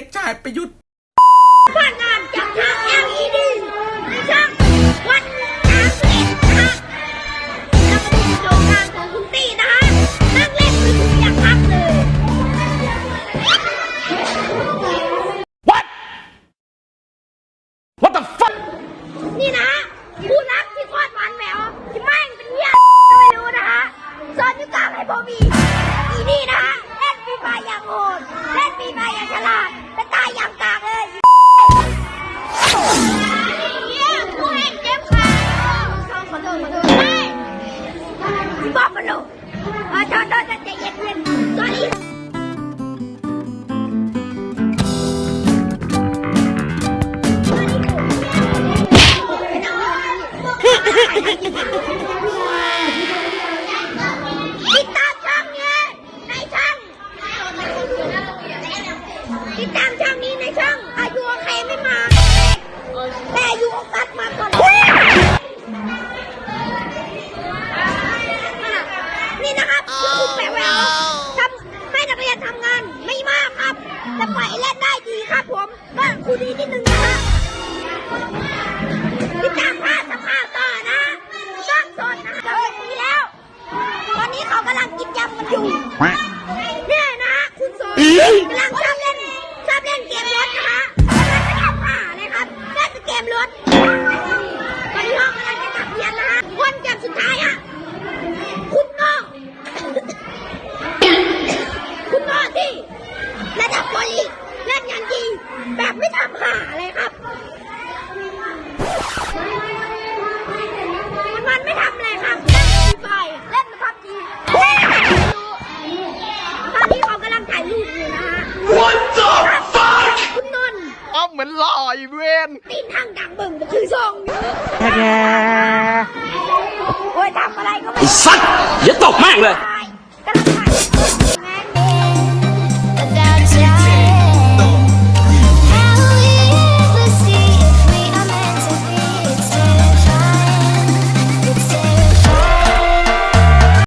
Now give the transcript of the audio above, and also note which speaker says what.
Speaker 1: กชายประยุทธ์
Speaker 2: บ้านงานจากทาง LED ในช่องวันสามสิบเอ็ดนะคะแล้วมาดูโครงการของคุณตี้นะคะนั่งเล่นมือถืออย่างพักเลย
Speaker 3: What? What the fuck?
Speaker 2: นี่นะผู้รักที่โคตรหวานแหววที่แม่งเป็นเหี้ยก็ไม่รู้นะคะสอนยุกามให้ผม ハハハハ! แบบไม่ทำผ่าเลยครับ มันไม่ทำอะไรครับเล่นฟรีไฟร์เล่นมาพับจีตอนนี้เขากำลังถ่ายรูปอยู่นะฮะ
Speaker 3: What the fuck?
Speaker 2: คุณนนท์
Speaker 3: เอาเหมือนหล่ออีเวน
Speaker 2: ตีนทางดังเบิ่งก็คือซองอยู่โอ้ยทำอะไรก็ไม่
Speaker 4: ไอ้สัตว์อย่าตกแม่งเลย
Speaker 2: ได้